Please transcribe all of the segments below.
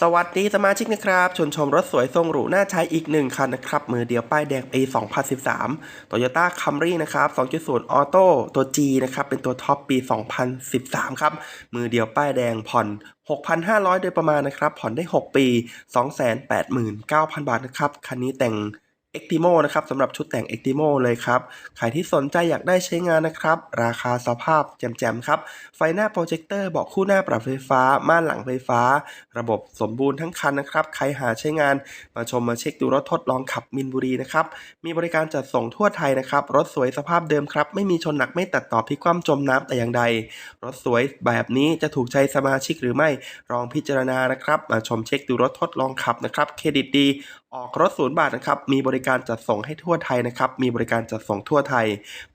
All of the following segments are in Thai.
สวัสดีสมาชิกนะครับชวนชมรถสวยทรงหรูน่าใช้อีกหนึ่งคันนะครับ มือเดียวป้ายแดงปี 2013 Toyota Camry นะครับ 2.0 Auto ตัว G นะครับ เป็นตัวท็อปปี 2013 ครับ มือเดียวป้ายแดงผ่อน 6,500 โดยประมาณนะครับ ผ่อนได้ 6 ปี 289,000 บาทนะครับ คันนี้แต่ง e c t i m o นะครับสำหรับชุดแต่ง e c t i m o เลยครับ ใครที่สนใจอยากได้ใช้งานนะครับ ราคาสภาพแจ่มๆครับ ไฟหน้าโปรเจคเตอร์บาะคู่หน้าปรับไฟฟ้า ม่านหลังไฟฟ้า ระบบสมบูรณ์ทั้งคันนะครับ ใครหาใช้งานมาชมมาเช็คดูรถทดลองขับมินบุรีนะครับ มีบริการจัดส่งทั่วไทยนะครับ รถสวยสภาพเดิมครับ ไม่มีชนหนักไม่ตัดต่อพิกคว่ำจมน้ำแต่อย่างใด รถสวยแบบนี้จะถูกใจสมาชิกหรือไม่ลองพิจารณานะครับ มาชมเช็คดูรถทดลองขับนะครับ เครดิตดี ออกรถศูนย์บาทนะครับ มีบริการจัดส่งให้ทั่วไทยนะครับ มีบริการจัดส่งทั่วไทย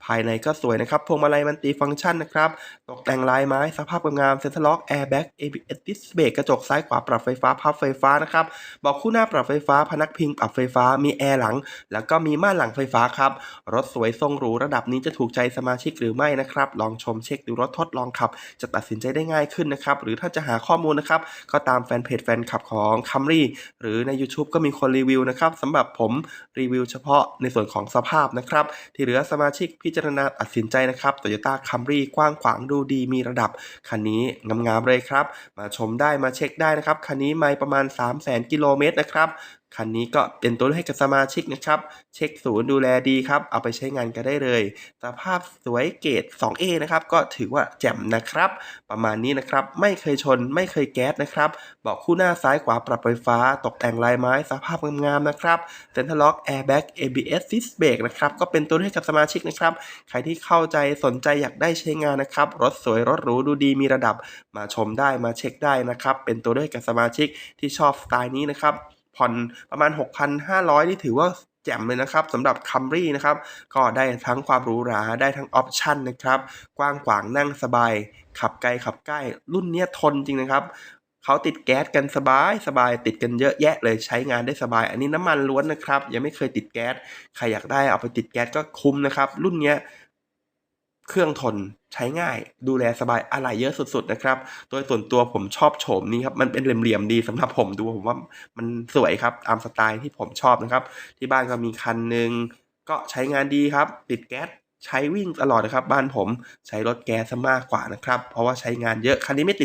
ภายในก็สวยนะครับ พวงมาลัยมันติฟังก์ชันนะครับ ตกแต่งลายไม้ สภาพงามเซ็นทรัลล็อกแอร์แบ็ก ABS ดิสเบรกกระจกซ้ายขวาปรับไฟฟ้าพับไฟฟ้านะครับเบอกคู่หน้าปรับไฟฟ้า พนักพิงปรับไฟฟ้า มีแอร์หลัง แล้วก็มีม่านหลังไฟฟ้าครับ รถสวยทรงหรูระดับนี้จะถูกใจสมาชิกหรือไม่นะครับ ลองชมเช็คดูรถทดลองขับ จะตัดสินใจได้ง่ายขึ้นนะครับ หรือถ้าจะหาข้อมูลนะครับ ก็ตามแฟนเพจแฟนคลับของ Camry หรือใน YouTube ก็มีคนรีวิวนะครับสำหรับผมรีวิวเฉพาะในส่วนของสภาพนะครับ ที่เหลือสมาชิกพิจารณาตัดสินใจนะครับ Toyota Camry กว้างขวางดูดีมีระดับ คันนี้งามๆเลยครับ มาชมได้มาเช็คได้นะครับ คันนี้ไม่ประมาณ 3 0 0 0 0 0กิโลเมตรนะครับ คันนี้ก็เป็นตัวเลือกให้กับสมาชิกนะครับ เช็คศูนย์ดูแลดีครับ เอาไปใช้งานกันได้เลย สภาพสวยเกรด 2A นะครับ ก็ถือว่าแจ่มนะครับ ประมาณนี้นะครับ ไม่เคยชน ไม่เคยแก๊สนะครับ บอกคู่หน้าซ้ายขวาปรับไฟฟ้า ตกแต่งลายไม้ สภาพงามๆนะครับ เซ็นทรัลล็อกแอร์แบ็ก ABS ดิสเบรกนะครับ ก็เป็นตัวเลือกให้กับสมาชิกนะครับ ใครที่เข้าใจสนใจอยากได้ใช้งานนะครับ รถสวยรถหรูดูดีมีระดับ มาชมได้มาเช็คได้นะครับ เป็นตัวเลือกให้กับสมาชิกที่ชอบสไตล์นี้นะครับ ผ่อนประมาณ 6,500 นี่ถือว่าแจ่มเลยนะครับสำหรับ Camry นะครับ ก็ได้ทั้งความหรูหราได้ทั้งออปชั่นนะครับ กว้างขวางนั่งสบาย ขับไกลขับใกล้ รุ่นเนี้ยทนจริงนะครับเขาติดแก๊สกันสบายสบายติดกันเยอะแยะเลยใช้งานได้สบาย อันนี้น้ำมันล้วนนะครับ ยังไม่เคยติดแก๊สใครอยากได้เอาไปติดแก๊สก็คุ้มนะครับ รุ่นเนี้ย เครื่องทนใช้ง่ายดูแลสบายอะไรเยอะสุดๆนะครับ โดยส่วนตัวผมชอบโฉมนี้ครับ มันเป็นเหลี่ยมๆดีสำหรับผมดูผมว่ามันสวยครับตามสไตล์ที่ผมชอบนะครับ ที่บ้านก็มีคันหนึ่งก็ใช้งานดีครับ ติดแก๊สใช้วิ่งตลอดนะครับ บ้านผมใช้รถแก๊สมากกว่านะครับ เพราะว่าใช้งานเยอะคันนี้ไม่ติด